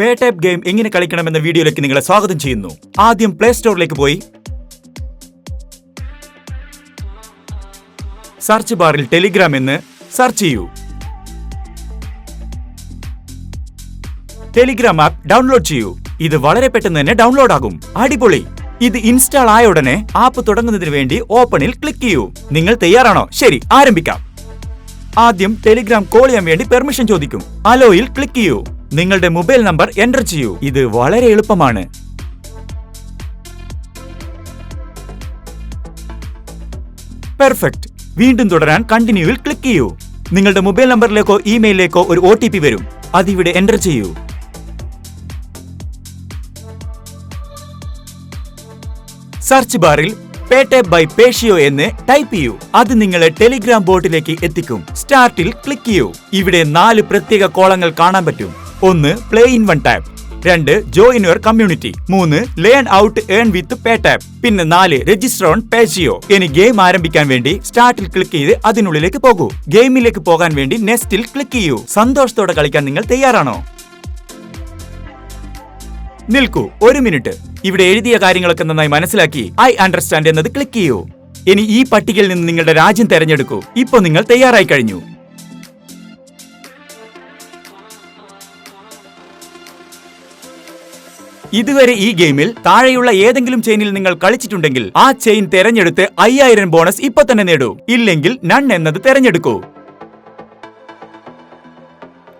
പേ type game എങ്ങനെ കളിക്കണമെന്ന വീഡിയോയിലേക്ക് നിങ്ങളെ സ്വാഗതം ചെയ്യുന്നു. ആദ്യം പ്ലേ സ്റ്റോറിലേക്ക് പോയി. സെർച്ച് ബാറിൽ ടെലിഗ്രാം എന്ന് സെർച്ച് ചെയ്യൂ. ടെലിഗ്രാം ആപ്പ് ഡൗൺലോഡ് ചെയ്യൂ. ഇത് വളരെ പെട്ടെന്ന് തന്നെ ഡൗൺലോഡ് ആകും. അടിപൊളി. ഇത് ഇൻസ്റ്റാൾ ആയ ഉടനെ ആപ്പ് തുടങ്ങുന്നതിന് വേണ്ടി ഓപ്പണിൽ ക്ലിക്ക് ചെയ്യൂ. നിങ്ങൾ തയ്യാറാണോ? ശരി ആരംഭിക്കാം. ആദ്യം ടെലിഗ്രാം കോൾ ചെയ്യാൻ വേണ്ടി പെർമിഷൻ ചോദിക്കും. അലോയിൽ ക്ലിക്ക് ചെയ്യൂ. നിങ്ങളുടെ മൊബൈൽ നമ്പർ എന്റർ ചെയ്യൂ. ഇത് വളരെ എളുപ്പമാണ്. പെർഫെക്റ്റ്. വീണ്ടും തുടരാൻ കണ്ടിന്യൂവിൽ ക്ലിക്ക് ചെയ്യൂ. നിങ്ങളുടെ മൊബൈൽ നമ്പറിലേക്കോ ഇമെയിലേക്കോ ഒരു ഒ ടി പി വരും. അതിവിടെ എന്റർ ചെയ്യൂ. സെർച്ച് ബാറിൽ പേട്ടെ ബൈ പേഷിയോ എന്ന് ടൈപ്പ് ചെയ്യൂ. അത് നിങ്ങളെ ടെലിഗ്രാം ബോട്ടിലേക്ക് എത്തിക്കും. സ്റ്റാർട്ടിൽ ക്ലിക്ക് ചെയ്യൂ. ഇവിടെ നാല് പ്രത്യേക കോളങ്ങൾ കാണാൻ പറ്റും. ഒന്ന് പ്ലേ ഇൻ വൺ ടാബ് രണ്ട് ജോയിൻ യുവർ കമ്മ്യൂണിറ്റി മൂന്ന് learn out earn with pay tap പിന്നെ നാല് രജിസ്റ്റർ ഓൺ പേജിയോ ഇനി ഗെയിം ആരംഭിക്കാൻ വേണ്ടി സ്റ്റാർട്ടിൽ ക്ലിക്ക് ചെയ്ത് അതിനുള്ളിലേക്ക് പോകൂ. ഗെയിമിലേക്ക് പോകാൻ വേണ്ടി നെക്സ്റ്റിൽ ക്ലിക്ക് ചെയ്യൂ. സന്തോഷത്തോടെ കളിക്കാൻ നിങ്ങൾ തയ്യാറാണോ? നിൽക്കൂ. ഒരു മിനിറ്റ് ഇവിടെ എഴുതിയ കാര്യങ്ങളൊക്കെ നന്നായി മനസ്സിലാക്കി. ഐ അണ്ടർസ്റ്റാൻഡ് എന്നത് ക്ലിക്ക് ചെയ്യൂ. ഇനി ഈ പട്ടികയിൽ നിന്ന് നിങ്ങളുടെ രാജ്യം തെരഞ്ഞെടുക്കൂ. ഇപ്പൊ നിങ്ങൾ തയ്യാറായി കഴിഞ്ഞു. ഇതുവരെ ഈ ഗെയിമിൽ താഴെയുള്ള ഏതെങ്കിലും ചെയിനിൽ നിങ്ങൾ കളിച്ചിട്ടുണ്ടെങ്കിൽ ആ ചെയിൻ തെരഞ്ഞെടുത്ത് അയ്യായിരം ബോണസ് ഇപ്പൊ തന്നെ നേടൂ. ഇല്ലെങ്കിൽ നൺ എന്നത് തെരഞ്ഞെടുക്കൂ.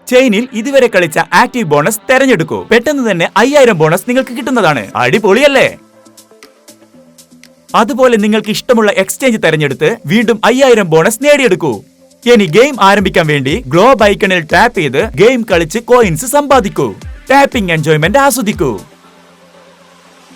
ചെയിനിൽ ഇതുവരെ കളിച്ച ആക്റ്റീവ് ബോണസ് തെരഞ്ഞെടുക്കൂ. പെട്ടെന്ന് തന്നെ അയ്യായിരം ബോണസ് നിങ്ങൾക്ക് കിട്ടുന്നതാണ്. അടിപൊളിയല്ലേ? അതുപോലെ നിങ്ങൾക്ക് ഇഷ്ടമുള്ള എക്സ്ചേഞ്ച് തെരഞ്ഞെടുത്ത് വീണ്ടും അയ്യായിരം ബോണസ് നേടിയെടുക്കൂ. ഇനി ഗെയിം ആരംഭിക്കാൻ വേണ്ടി ഗ്ലോബ് ഐക്കണിൽ ടാപ്പ് ചെയ്ത് ഗെയിം കളിച്ച് കോയിൻസ് സമ്പാദിക്കൂ. ടാപ്പിംഗ് എൻജോയ്മെന്റ് ആസ്വദിക്കൂ.